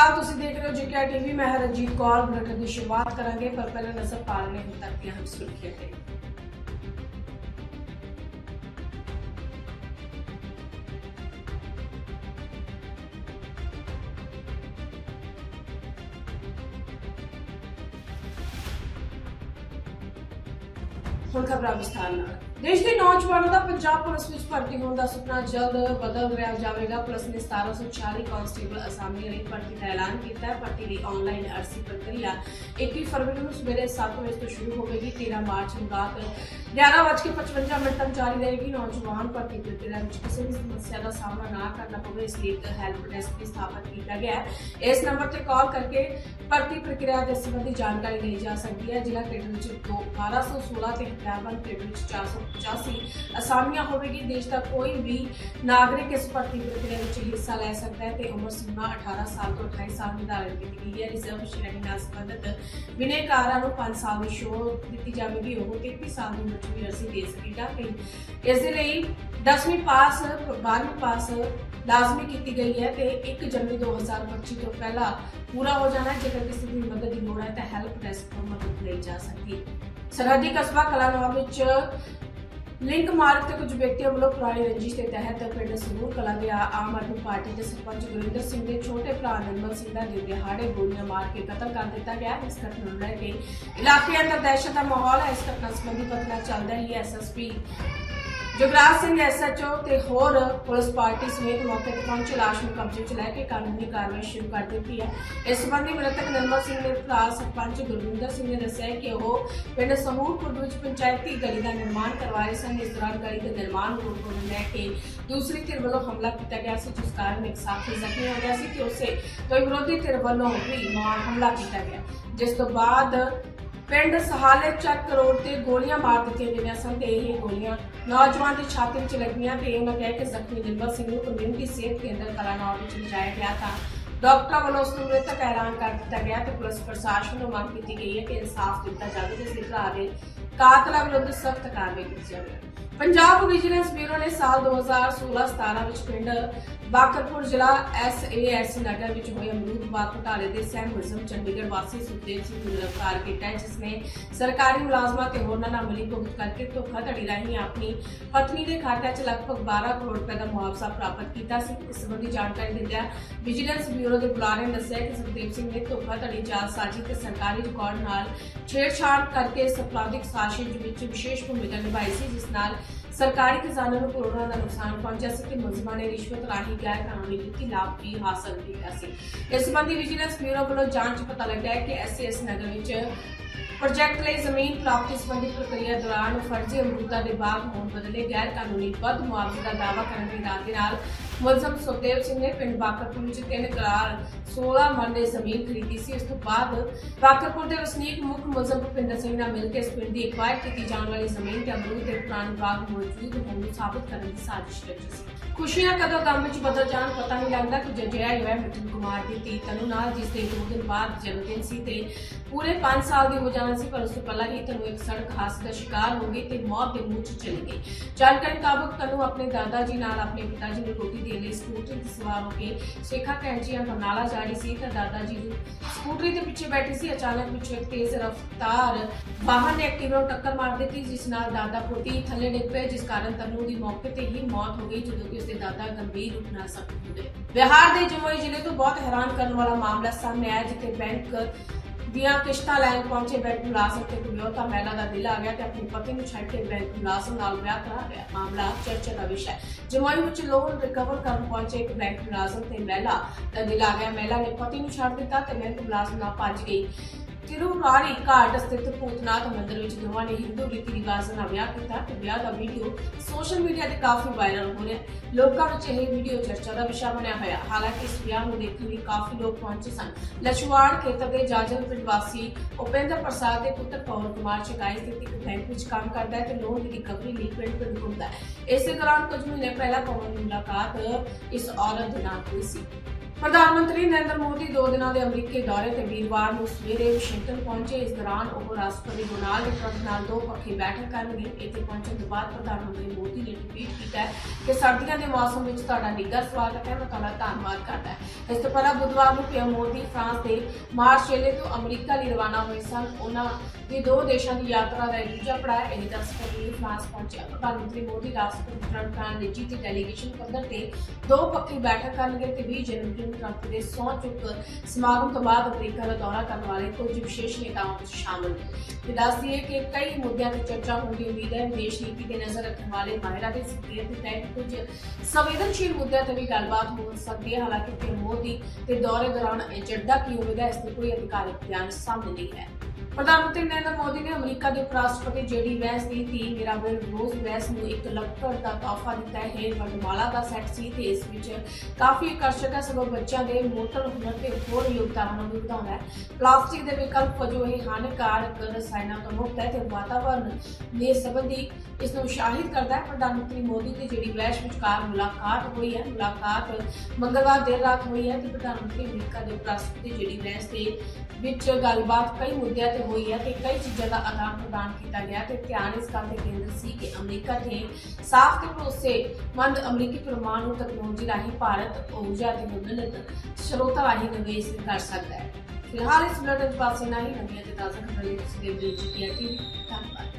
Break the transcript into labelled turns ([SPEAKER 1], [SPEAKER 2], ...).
[SPEAKER 1] ਨਮਸਕਾਰ ਤੁਸੀਂ ਦੇਖ ਰਹੇ ਹੋ ਜੀਕੇ ਟੀਵੀ ਮੈਂ ਹਾਂ ਰਣਜੀਤ ਕੌਰ ਬੁਲੇਟਿਨ ਦੀ ਸ਼ੁਰੂਆਤ ਕਰਾਂਗੇ ਪਰ ਪਹਿਲਾਂ ਨਜ਼ਰ ਪਾ ਲੈਣੇ ਹੁਣ ਤੱਕ ਦੀਆਂ ਹਮ ਸੁਰਖੀਆਂ ਤੇ ਹੁਣ ਖਬਰਾਂ ਵਿਸਥਾਰ ਨਾਲ। ਦੇਸ਼ ਦੇ ਨੌਜਵਾਨਾਂ ਦਾ ਪੰਜਾਬ ਪੁਲਿਸ ਵਿੱਚ ਭਰਤੀ ਹੋਣ ਦਾ ਸੁਪਨਾ ਜਲਦ ਬਦਲ ਰਿਹਾ ਜਾਵੇਗਾ। ਪੁਲਿਸ ਨੇ 1740 ਕਾਂਸਟੇਬਲ ਅਸਾਮੀਆਂ ਲਈ ਭਰਤੀ ਦਾ ਐਲਾਨ ਕੀਤਾ ਹੈ। ਭਰਤੀ ਲਈ ਆਨਲਾਈਨ ਅਰਜ਼ੀ ਪ੍ਰਕਿਰਿਆ 21 ਫਰਵਰੀ ਨੂੰ ਸਵੇਰੇ 7 ਵਜੇ ਤੋਂ ਸ਼ੁਰੂ ਹੋਵੇਗੀ। 13 ਮਾਰਚ ਨੂੰ ਰਾਤ 11:55 ਮਿੰਟ ਤੱਕ ਜਾਰੀ ਰਹੇਗੀ। ਨੌਜਵਾਨ ਭਰਤੀ ਪ੍ਰਕਿਰਿਆ ਵਿੱਚ ਕਿਸੇ ਵੀ ਸਮੱਸਿਆ ਦਾ ਸਾਹਮਣਾ ਨਾ ਕਰਨਾ ਪਵੇ, ਇਸ ਲਈ ਇੱਕ ਹੈਲਪ ਡੈਸਕ ਵੀ ਸਥਾਪਿਤ ਕੀਤਾ ਗਿਆ ਹੈ। ਇਸ ਨੰਬਰ ਤੇ ਕਾਲ ਕਰਕੇ ਭਰਤੀ ਪ੍ਰਕਿਰਿਆ ਦੇ ਸੰਬੰਧੀ ਜਾਣਕਾਰੀ ਲਈ ਜਾ ਸਕਦੀ ਹੈ। ਜ਼ਿਲ੍ਹਾ ਕੇਡਰ ਵਿੱਚ ਦੋ 1216 ਤੇ ਹਥਿਆਰਬੰਦ ਕੇਡਰ ਵਿੱਚ 485 ਅਸਾਮੀਆਂ ਹੋਵੇਗੀ, ਦੇਸ਼ ਦਾ ਕੋਈ ਵੀ ਨਾਗਰਿਕ ਇਸ ਭਰਤੀ ਪ੍ਰਕਿਰਿਆ ਵਿੱਚ ਹਿੱਸਾ ਲੈ ਸਕਦਾ ਹੈ ਤੇ ਉਮਰ ਸੀਮਾ 18 ਸਾਲ ਤੋਂ 28 ਸਾਲ ਨਿਰਧਾਰਿਤ ਕੀਤੀ ਗਈ ਹੈ। ਰਿਜ਼ਰਵ ਸ਼੍ਰੇਣੀ ਨਾਲ ਸੰਬੰਧਿਤ ਬਿਨੇਕਾਰਾਂ ਨੂੰ 5 ਸਾਲ ਦੀ ਛੋਟ ਦਿੱਤੀ ਜਾਵੇਗੀ। ਉਹ 33 ਸਾਲ ਦੀ ਉਮਰ 'ਚ ਅਰਜ਼ੀ ਦੇ ਸਕੇਗਾ ਤੇ ਇਸ ਦੇ ਲਈ 10ਵੀਂ ਪਾਸ 12ਵੀਂ ਪਾਸ ਲਾਜ਼ਮੀ ਕੀਤੀ ਗਈ ਹੈ ਤੇ 1 ਜਨਵਰੀ 2025 ਤੋਂ ਪਹਿਲਾਂ ਪੂਰਾ ਹੋ ਜਾਣਾ ਜੇਕਰ ਕਿਸੇ ਦੀ ਮਦਦ ਦੀ ਲੋੜ ਹੈ ਤਾਂ ਹੈਲਪ ਡੈਸਕ ਤੋਂ ਮਦਦ ਲਈ ਜਾ ਸਕਦੀ ਹੈ। ਸਰਹੱਦੀ ਕਸਬਾ ਕਲਾਨੌਰ ਵਿੱਚ ਲਿੰਕ ਮਾਰਗ ਤੇ ਕੁਝ ਵਿਅਕਤੀਆਂ ਵੱਲੋਂ ਪੁਰਾਣੀ ਰੰਜਿਸ਼ ਦੇ ਤਹਿਤ ਪਿੰਡ ਸੰਗੂਰ ਕਲਾਂ ਦੇ ਆਮ ਆਦਮੀ ਪਾਰਟੀ ਦੇ ਸਰਪੰਚ ਗੁਰਿੰਦਰ ਸਿੰਘ ਦੇ ਛੋਟੇ ਭਰਾ ਨਿਰਮਲ ਸਿੰਘ ਦਾ ਦਿਲ ਦਿਹਾੜੇ ਗੋਲੀਆਂ ਮਾਰ ਕੇ ਕਤਲ ਕਰ ਦਿੱਤਾ ਗਿਆ। ਇਸ ਘਟਨਾ ਨੂੰ ਲੈ ਕੇ ਇਲਾਕੇ ਅੰਦਰ ਦਹਿਸ਼ਤ ਦਾ ਮਾਹੌਲ ਹੈ। ਇਸ ਘਟਨਾ ਸੰਬੰਧੀ ਪਤਾ ਚੱਲਦਾ ਹੀ ਐਸਐਸਪੀ ਜਗਰਾਜ ਸਿੰਘ ਐਸਐਚਓ ਤੇ ਹੋਰ ਪੁਲਿਸ ਪਾਰਟੀ ਸਮੇਤ ਮੌਕੇ ਤੇ ਪਹੁੰਚੇ, ਲਾਸ਼ ਨੂੰ ਕਬਜ਼ੇ 'ਚ ਲੈ ਕੇ ਕਾਨੂੰਨੀ ਕਾਰਵਾਈ ਸ਼ੁਰੂ ਕਰ ਦਿੱਤੀ ਹੈ। ਇਸ ਸੰਬੰਧੀ ਮ੍ਰਿਤਕ ਨਿਰਮਲ ਸਿੰਘ ਦੇ ਭਰਾ ਸਰਪੰਚ ਗੁਰਵਿੰਦਰ ਸਿੰਘ ਨੇ ਦੱਸਿਆ ਕਿ ਉਹ ਪਿੰਡ ਸਮੂਹਪੁਰ ਵਿੱਚ ਪੰਚਾਇਤੀ ਗਲੀ ਦਾ ਨਿਰਮਾਣ ਕਰਵਾ ਰਹੇ ਸਨ। ਇਸ ਦੌਰਾਨ ਗਲੀ ਦੇ ਨਿਰਮਾਣ ਨੂੰ ਰੋਕਣ ਨੂੰ ਲੈ ਕੇ ਦੂਸਰੀ ਧਿਰ ਵੱਲੋਂ ਹਮਲਾ ਕੀਤਾ ਗਿਆ ਸੀ, ਜਿਸ ਕਾਰਨ ਇੱਕ ਸਾਥੀ ਜ਼ਖਮੀ ਹੋ ਗਿਆ ਸੀ ਤੇ ਉਸੇ ਕੋਈ ਵਿਰੋਧੀ ਧਿਰ ਵੱਲੋਂ ਵੀ ਮਾਰ ਹਮਲਾ ਕੀਤਾ ਗਿਆ। ਜਿਸ ਤੋਂ ਬਾਅਦ ਪਿੰਡ ਸਹਾਲੇ ਚੱਕ ਰੋਡ ਤੇ ਗੋਲੀਆਂ ਮਾਰ ਦਿੱਤੀਆਂ ਗਈਆਂ ਸਨ ਤੇ ਇਹ ਗੋਲੀਆਂ ਨੌਜਵਾਨ ਦੀ ਛਾਤੀ ਵਿੱਚ ਲੱਗੀਆਂ ਤੇ ਉਹਨਾਂ ਕਿਹਾ ਕਿ ਜ਼ਖਮੀ ਨਿਰਮਲ ਸਿੰਘ ਨੂੰ ਕਮਿਊਨਿਟੀ ਸਿਹਤ ਕੇਂਦਰ ਕਲਾਨੌਰ ਵਿੱਚ ਲਿਜਾਇਆ ਗਿਆ ਤਾਂ ਡਾਕਟਰਾਂ ਵੱਲੋਂ ਉਸ ਨੂੰ ਮ੍ਰਿਤਕ ਐਲਾਨ ਕਰ ਦਿੱਤਾ ਗਿਆ ਤੇ ਪੁਲਿਸ ਪ੍ਰਸ਼ਾਸਨ ਨੂੰ ਮੰਗ ਕੀਤੀ ਗਈ ਹੈ ਕਿ ਇਨਸਾਫ ਦਿੱਤਾ ਜਾਵੇ ਤੇ ਇਸ ਦੇ ਕਾਤਲਾਂ ਵਿਰੁੱਧ ਸਖਤ ਕਾਰਵਾਈ ਕੀਤੀ ਜਾਵੇ। ਪੰਜਾਬ ਵਿਜੀਲੈਂਸ ਬਿਊਰੋ ਨੇ ਸਾਲ 2016-17 ਵਿੱਚ ਪਿੰਡ ਬਾਕਰਪੁਰ ਜ਼ਿਲ੍ਹਾ ਐਸਏਐਸ ਨਗਰ ਵਿੱਚ ਹੋਏ ਅਮਰੂਦ ਬਾਗ ਘੁਟਾਲੇ ਦੇ ਸਹਿ ਮੁਲਜ਼ਮ ਚੰਡੀਗੜ੍ਹ ਵਾਸੀ ਸੁਖਦੇਵ ਸਿੰਘ ਨੂੰ ਗ੍ਰਿਫਤਾਰ ਕੀਤਾ ਜਿਸ ਨੇ ਸਰਕਾਰੀ ਮੁਲਾਜ਼ਮਾਂ ਤੇ ਹੋਰਨਾਂ ਨਾਲ ਮਿਲੀ ਭੁਗਤ ਕਰਕੇ ਧੋਖਾਧੜੀ ਰਾਹੀਂ ਆਪਣੀ ਪਤਨੀ ਦੇ ਖਾਤੇ 'ਚ ਲਗਭਗ 12 ਕਰੋੜ ਰੁਪਏ ਦਾ ਮੁਆਵਜ਼ਾ ਪ੍ਰਾਪਤ ਕੀਤਾ ਸੀ। ਇਸ ਸੰਬੰਧੀ ਜਾਣਕਾਰੀ ਦਿੰਦਿਆਂ ਵਿਜੀਲੈਂਸ ਬਿਊਰੋ ਦੇ ਬੁਲਾਰੇ ਨੇ ਦੱਸਿਆ ਕਿ ਸੁਖਦੇਵ ਸਿੰਘ ਨੇ ਧੋਖਾਧੜੀ, ਜਾਲਸਾਜ਼ੀ ਤੇ ਸਰਕਾਰੀ ਰਿਕਾਰਡ ਨਾਲ ਛੇੜਛਾੜ ਕਰਕੇ ਇਸ ਸਾਜ਼ਿਸ਼ ਵਿੱਚ ਵਿਸ਼ੇਸ਼ ਭੂਮਿਕਾ ਨਿਭਾਈ ਸੀ, ਜਿਸ ਨਾਲ ਸਰਕਾਰੀ ਖਜ਼ਾਨੇ ਨੂੰ ਕਰੋੜਾਂ ਦਾ ਨੁਕਸਾਨ ਪਹੁੰਚਿਆ ਸੀ ਤੇ ਮੁਲਜ਼ਮਾਂ ਨੇ ਰਿਸ਼ਵਤ ਰਾਹੀਂ ਗੈਰ ਕਾਨੂੰਨੀ ਵਿੱਤੀ ਲਾਭ ਵੀ ਹਾਸਲ ਕੀਤਾ ਸੀ। ਇਸ ਸੰਬੰਧੀ ਵਿਜੀਲੈਂਸ ਬਿਊਰੋ ਵੱਲੋਂ ਜਾਂਚ ਪਤਾ ਲੱਗਾ ਹੈ ਕਿ ਐਸਐਸ ਨਗਰ ਵਿੱਚ ਪ੍ਰੋਜੈਕਟ ਲਈ ਜ਼ਮੀਨ ਪ੍ਰਾਪਤੀ ਸੰਬੰਧੀ ਪ੍ਰਕਿਰਿਆ ਦੌਰਾਨ ਫਰਜ਼ੀ ਅਮਰੂਦਾਂ ਦੇ ਬਾਗ ਹੋਣ ਬਦਲੇ ਗੈਰ ਕਾਨੂੰਨੀ ਵੱਧ ਮੁਆਵਜ਼ੇ ਦਾ ਦਾਅਵਾ ਕਰਨ ਦੇ ਇਰਾਦੇ ਨਾਲ ਮੁਲਜ਼ਮ ਸੁਖਦੇਵ ਸਿੰਘ ਨੇ ਪਿੰਡ ਬਾਕਰਪੁਰ ਵਿੱਚ ਤਿੰਨ ਕਰਾਰ 16 ਮਰਲੇ ਜ਼ਮੀਨ ਖਰੀਦੀ ਸੀ। ਇਸ ਤੋਂ ਬਾਅਦ ਬਾਕਰਪੁਰ ਦੇ ਵਸਨੀਕ ਮੁੱਖ ਮੁਲਜ਼ਮ ਭੁਪਿੰਦਰ ਸਿੰਘ ਨਾਲ ਮਿਲ ਕੇ ਇਸ ਪਿੰਡ ਦੀ ਐਕਵਾਇਰ ਕੀਤੀ ਜਾਣ ਵਾਲੀ ਜ਼ਮੀਨ ਤੇ ਅਮਰੂਦ ਦੇ ਪੁਰਾਣੇ ਬਾਗ ਮੌਜੂਦ ਹੋਣ ਨੂੰ ਸਾਬਤ ਕਰਨ ਦੀ ਸਾਜ਼ਿਸ਼ ਰਚੀ ਸੀ। ਖੁਸ਼ੀਆਂ ਕਦੋਂ ਕੰਮ ਵਿੱਚ ਬਦਲ ਜਾਣ ਪਤਾ ਨਹੀਂ ਲੱਗਦਾ ਕਿ ਜਜਿਆ ਹੋਇਆ ਮਿਠਨ ਕੁਮਾਰ ਦੀ ਧੀ ਤਨੂ ਨਾਲ, ਜਿਸ ਦੇ ਦੋ ਦਿਨ ਬਾਅਦ ਜਨਮ ਦਿਨ ਸੀ ਤੇ ਪੂਰੇ 5 ਸਾਲ ਦੀ ਹੋ ਜਾਣਾ ਸੀ, ਪਰ ਉਸ ਤੋਂ ਪਹਿਲਾਂ ਹੀ ਤਨੂ ਇੱਕ ਸੜਕ ਹਾਦਸੇ ਦਾ ਸ਼ਿਕਾਰ ਹੋ ਗਈ ਤੇ ਮੌਤ ਦੇ ਮੂੰਹ 'ਚ ਚਲੀ ਗਈ। ਜਾਣਕਾਰੀ ਮੁਤਾਬਕ ਤਨੂ ਆਪਣੇ ਦਾਦਾ ਜੀ ਨਾਲ, ਆਪਣੇ ਪਿਤਾ ਜੀ ਨੂੰ ਰੋਟੀ ਦੇਣ ਲਈ ਸਕੂਟਰ ਤੇ ਸਵਾਰ ਹੋ ਕੇ ਸੇਖਾ ਕੈਂਚੀਆਂ ਬਰਨਾਲਾ ਜਾ ਰਹੀ ਸੀ, ਤਾਂ ਦਾਦਾ ਜੀ ਨੂੰ ਸਕੂਟਰੀ ਦੇ ਪਿੱਛੇ ਬੈਠੀ ਸੀ। ਅਚਾਨਕ ਪਿੱਛੋਂ ਇੱਕ ਤੇਜ਼ ਰਫ਼ਤਾਰ ਵਾਹਨ ਨੇ ਐਕਟਿਵਾ ਨੂੰ ਟੱਕਰ ਮਾਰ ਦਿੱਤੀ, ਜਿਸ ਨਾਲ ਦਾਦਾ ਪੋਤੀ ਥੱਲੇ ਡਿੱਗ ਪਏ, ਜਿਸ ਕਾਰਨ ਤਨੂ ਦੀ ਮੌਕੇ ਤੇ ਹੀ ਮੌਤ ਹੋ ਗਈ, ਜਦੋਂ ਕਿ ਉਸਦੇ ਦਾਦਾ ਗੰਭੀਰ ਰੂਪ ਨਾਲ ਜ਼ਖਮੀ ਹੋ ਗਏ ਬਿਹਾਰ ਦੇ ਜਮੋਈ ਜ਼ਿਲ੍ਹੇ ਤੋਂ ਬਹੁਤ ਹੈਰਾਨ ਕਰਨ ਵਾਲਾ ਮਾਮਲਾ ਸਾਹਮਣੇ ਆਇਆ, ਜਿੱਥੇ ਬੈਂਕ ਦੀਆਂ ਕਿਸ਼ਤਾਂ ਲੈਣ ਪਹੁੰਚੇ ਬੈਂਕ ਮੁਲਾਜ਼ਮ ਤੇ ਵਿਆਹੁਤਾ ਮਹਿਲਾ ਦਾ ਦਿਲ ਆ ਗਿਆ ਤੇ ਆਪਣੀ ਪਤੀ ਨੂੰ ਛੱਡ ਕੇ ਬੈਂਕ ਮੁਲਾਜ਼ਮ ਨਾਲ ਵਿਆਹ ਕਰਾ ਗਿਆ ਮਾਮਲਾ ਚਰਚਾ ਦਾ ਵਿਸ਼ਾ ਹੈ। ਜਮਾਈ ਵਿੱਚ ਲੋਨ ਰਿਕਵਰ ਕਰਨ ਪਹੁੰਚੇ ਇੱਕ ਬੈਂਕ ਮੁਲਾਜ਼ਮ ਤੇ ਮਹਿਲਾ ਦਾ ਦਿਲ ਆ ਗਿਆ। ਮਹਿਲਾ ਨੇ ਪਤੀ ਨੂੰ ਛੱਡ ਦਿੱਤਾ ਤੇ ਬੈਂਕ ਮੁਲਾਜ਼ਮ ਨਾਲ ਭੱਜ ਗਈ। ਤਿਰੂਰਾਰੀ ਘਾਟ ਸਥਿਤ ਭੂਤਨਾਥ ਮੰਦਿਰ ਵਿੱਚ ਦੋਵਾਂ ਨੇ ਹਿੰਦੂ ਰੀਤੀ ਰਿਵਾਜ ਨਾਲ ਵਿਆਹ ਕੀਤਾ ਤੇ ਵਿਆਹ ਦਾ ਵੀਡੀਓ ਸੋਸ਼ਲ ਮੀਡੀਆ ਤੇ ਕਾਫੀ ਵਾਇਰਲ ਹੋ ਰਿਹਾ ਲੋਕਾਂ ਵਿੱਚ ਇਹ ਵੀਡੀਓ ਚਰਚਾ ਦਾ ਵਿਸ਼ਾ ਬਣਿਆ ਹੋਇਆ ਹਾਲਾਂਕਿ ਇਸ ਵਿਆਹ ਨੂੰ ਦੇਖਣ ਲਈ ਕਾਫੀ ਲੋਕ ਪਹੁੰਚੇ ਸਨ। ਲਛਵਾੜ ਖੇਤਰ ਦੇ ਜਾਜਲ ਪਿੰਡ ਵਾਸੀ ਉਪੇਂਦਰ ਪ੍ਰਸਾਦ ਦੇ ਪੁੱਤਰ ਪਵਨ ਕੁਮਾਰ ਚਕਾਈ ਸਥਿਤ ਇੱਕ ਬੈਂਕ ਵਿੱਚ ਕੰਮ ਕਰਦਾ ਹੈ ਤੇ ਲੋਨ ਦੀ ਰਿਕਵਰੀ ਲਈ ਪਿੰਡ ਪਿੰਡ ਘੁੰਮਦਾ ਹੈ। ਇਸੇ ਦੌਰਾਨ ਕੁਝ ਮਹੀਨੇ ਪਹਿਲਾਂ ਪਵਨ ਦੀ ਮੁਲਾਕਾਤ ਇਸ ਔਰਤ ਦੇ ਨਾਲ ਹੋਈ ਸੀ। ਪ੍ਰਧਾਨ ਮੰਤਰੀ ਨਰਿੰਦਰ ਮੋਦੀ ਦੋ ਦਿਨਾਂ ਦੇ ਅਮਰੀਕੀ ਦੌਰੇ ਤੇ ਵੀਰਵਾਰ ਨੂੰ ਸਵੇਰੇ ਵਾਸ਼ਿੰਗਟਨ ਪਹੁੰਚੇ। ਇਸ ਦੌਰਾਨ ਉਹ ਰਾਸ਼ਟਰਪਤੀ ਡੋਨਾਲਡ ਟਰੰਪ ਨਾਲ ਦੋ ਪੱਖੀ ਬੈਠਕ ਕਰਨਗੇ। ਇੱਥੇ ਪਹੁੰਚਣ ਤੋਂ ਬਾਅਦ ਪ੍ਰਧਾਨ ਮੰਤਰੀ ਮੋਦੀ ਨੇ ਟਵੀਟ ਕੀਤਾ ਕਿ ਸਰਦੀਆਂ ਦੇ ਮੌਸਮ ਵਿੱਚ ਤੁਹਾਡਾ ਨਿੱਘਾ ਸਵਾਗਤ ਹੈ। ਮੈਂ ਤੁਹਾਡਾ ਧੰਨਵਾਦ ਕਰਦਾ ਹਾਂ। ਇਸ ਤੋਂ ਪਹਿਲਾਂ ਬੁੱਧਵਾਰ ਨੂੰ ਪੀਐਮ ਮੋਦੀ ਫਰਾਂਸ ਦੇ ਮਾਰਸ਼ੇਲੇ ਤੋਂ ਅਮਰੀਕਾ ਲਈ ਰਵਾਨਾ ਹੋਏ ਸਨ। ਉਹਨਾਂ ਦੀ ਦੋ ਦੇਸ਼ਾਂ ਦੀ ਯਾਤਰਾ ਦਾ ਦੂਜਾ ਪੜਾਅ ਇਹ ਦਸ ਫਰਵਰੀ ਨੂੰ ਫਰਾਂਸ ਪਹੁੰਚਿਆ। ਪ੍ਰਧਾਨ ਮੰਤਰੀ ਮੋਦੀ ਰਾਸ਼ਟਰਪਤੀ ਟਰੰਪ ਨਾਲ ਨਿੱਜੀ ਤੇ ਡੈਲੀਗੇਸ਼ਨ ਪੱਧਰ ਤੇ ਦੋ ਪੱਖੀ ਬੈਠਕ ਕਰਨਗੇ ਤੇ 20 ਜਨਵਰੀ ਨੂੰ ਟਰੰਪ ਦੇ ਸਹੁੰ ਚੁੱਕ ਸਮਾਗਮ ਤੋਂ ਬਾਅਦ ਅਮਰੀਕਾ ਦਾ ਦੌਰਾ ਕਰਨ ਵਾਲੇ ਕੁਝ ਵਿਸ਼ੇਸ਼ ਨੇਤਾਵਾਂ ਵਿੱਚ ਸ਼ਾਮਲ। ਤੇ ਦੱਸ ਦਈਏ ਕਿ ਕਈ ਮੁੱਦਿਆਂ ਤੇ ਚਰਚਾ ਹੋਣ ਦੀ ਉਮੀਦ ਹੈ। ਵਿਦੇਸ਼ ਨੀਤੀ ਤੇ ਨਜ਼ਰ ਰੱਖਣ ਵਾਲੇ ਮਾਹਿਰਾਂ ਦੇ ਜ਼ਿਕਰ ਦੇ ਤਹਿਤ ਕੁਝ ਸੰਵੇਦਨਸ਼ੀਲ ਮੁੱਦਿਆਂ ਤੇ ਵੀ ਗੱਲਬਾਤ ਹੋ ਸਕਦੀ ਹੈ। ਹਾਲਾਂਕਿ ਪੀਐਮ ਮੋਦੀ ਦੇ ਦੌਰੇ ਦੌਰਾਨ ਏਜੰਡਾ ਕੀ ਹੋਵੇਗਾ, ਇਸ ਤੇ ਕੋਈ ਅਧਿਕਾਰਿਕ ਬਿਆਨ ਸਾਹਮਣੇ ਨਹੀਂ ਹੈ। ਪ੍ਰਧਾਨ ਮੰਤਰੀ ਨਰਿੰਦਰ ਮੋਦੀ ਨੇ ਅਮਰੀਕਾ ਦੇ ਉਪ ਰਾਸ਼ਟਰਪਤੀ ਜੇਡੀ ਵੈਸ ਦੀ ਧੀ ਮਿਰਾਬਲ ਰੋਜ਼ ਵੈਸ ਨੂੰ ਇੱਕ ਲੱਕੜ ਦਾ ਤੋਹਫਾ ਦਿੱਤਾ ਹੈ। ਵਰਮਾਲਾ ਦਾ ਸੈੱਟ ਸੀ ਤੇ ਇਸ ਵਿੱਚ ਕਾਫੀ ਆਕਰਸ਼ਕ ਹੈ। ਸਗੋਂ ਬੱਚਿਆਂ ਦੇ ਮੋਟਰ ਹੁਨਰ ਤੇ ਹੋਰ ਯੋਗਦਾਨ ਨੂੰ ਵੀ ਵਧਾਉਂਦਾ ਹੈ। ਪਲਾਸਟਿਕ ਦੇ ਵਿਕਲਪ ਵਜੋਂ ਇਹ ਹਾਨੀਕਾਰਕ ਰਸਾਇਣਾਂ ਤੋਂ ਮੁਕਤ ਹੈ ਤੇ ਵਾਤਾਵਰਣ ਦੇ ਸੰਬੰਧੀ ਇਸ ਨੂੰ ਉਤਸ਼ਾਹਿਤ ਕਰਦਾ ਹੈ। ਪ੍ਰਧਾਨ ਮੰਤਰੀ ਮੋਦੀ ਤੇ ਜਿਹੜੀ ਵੈਸ਼ ਵਿਚਕਾਰ ਮੁਲਾਕਾਤ ਹੋਈ ਹੈ, ਮੁਲਾਕਾਤ ਮੰਗਲਵਾਰ ਦੇਰ ਰਾਤ ਹੋਈ ਹੈ ਤੇ ਪ੍ਰਧਾਨ ਮੰਤਰੀ ਅਮਰੀਕਾ ਦੇ ਉਪ ਰਾਸ਼ਟਰਪਤੀ ਜਿਹੜੀ ਵੈਸ਼ ਦੇ ਵਿੱਚ ਗੱਲਬਾਤ ਕਈ ਮੁੱਦਿਆਂ ਤੇ ਹੋਈ ਹੈ ਤੇ ਕਈ ਚੀਜ਼ਾਂ ਦਾ ਆਦਾਨ ਪ੍ਰਦਾਨ ਕੀਤਾ ਗਿਆ ਤੇ ਧਿਆਨ ਇਸ ਗੱਲ ਤੇ ਕੇਂਦਰ ਸੀ ਕਿ ਅਮਰੀਕਾ ਦੇ ਸਾਫ਼ ਤੇ ਭਰੋਸੇਮੰਦ ਅਮਰੀਕੀ ਪਰਮਾਣੂ ਤਕਨਾਲੋਜੀ ਰਾਹੀਂ ਭਾਰਤ ਊਰਜਾ ਦੇ ਵਿਭਿੰਨਤ ਸਰੋਤਾਂ ਰਾਹੀਂ ਨਿਵੇਸ਼ ਕਰ ਸਕਦਾ ਹੈ। ਫਿਲਹਾਲ ਇਸ ਬੁਲੇਟਿਨ 'ਚ ਪਾਸੇ ਨਹੀਂ ਨਵੀਆਂ ਤੇ ਤਾਜ਼ਾ ਖਬਰਾਂ ਲਈ ਤੁਸੀਂ ਦੇਖਦੇ ਰਹੋ ਜੀ ਧੰਨਵਾਦ।